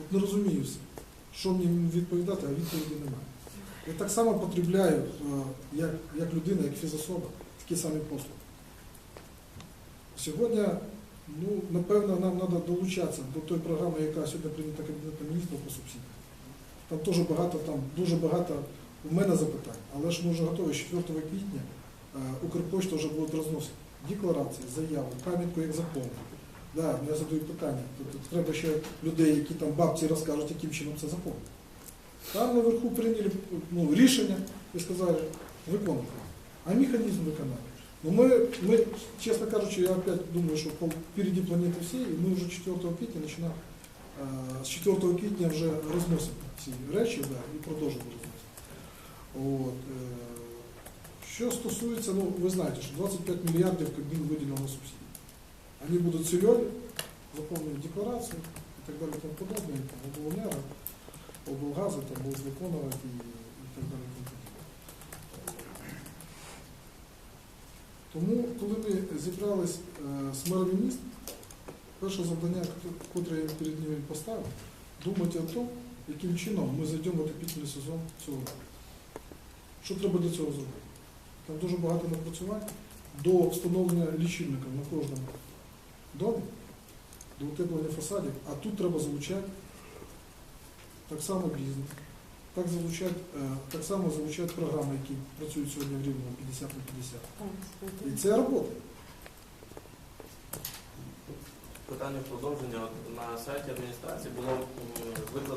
От не розумію все. Що мені відповідати, а відповіді немає. Я так само потребляю, е, як, як людина, як фізособа, такі самі послуги. Сьогодні, ну, напевно, нам треба долучатися до тої програми, яка сьогодні прийнята Кабінетом міністрів по субсидіям. Там теж багато, там дуже багато у мене запитань, але ж ми вже готові з 4 квітня е, Укрпошта вже буде розносити декларації, заяви, пам'ятку як заповнити. Да, я задаю питання. Тобто треба ще людей, які там бабці розкажуть, яким чином це заповнити. Там наверху прийняли ну, рішення і сказали, виконувати. А механізм виконання. Ну ми, ми, чесно кажучи, я опять думаю, що впереди планети всі, і ми вже 4 квітня починаємо, з 4 квітня вже розносимо ці речі да, і продовжуємо розносити. От, е, що стосується, ну ви знаєте, що 25 мільярдів Кабмін виділено на субсидії. Вони будуть цільові, заповнюють декларацію і так далі, тому подобне, і там обленерго, облгази там виконувати і, і так далі. і тому подібне. Тому, коли ми зібрались е, з мером міст, перше завдання, котре я перед ними поставив, думати о тому, яким чином ми зайдемо в отопительний сезон цього року. Що треба для цього зробити? Там дуже багато напрацювань до встановлення лічильника на кожному домі, до утеплення фасадів, а тут треба залучати так само бізнес, так, залучати, е, так само залучати програми, які працюють сьогодні в Рівному 50 на 50. І це робота. Питання продовження. От На сайті адміністрації було викладено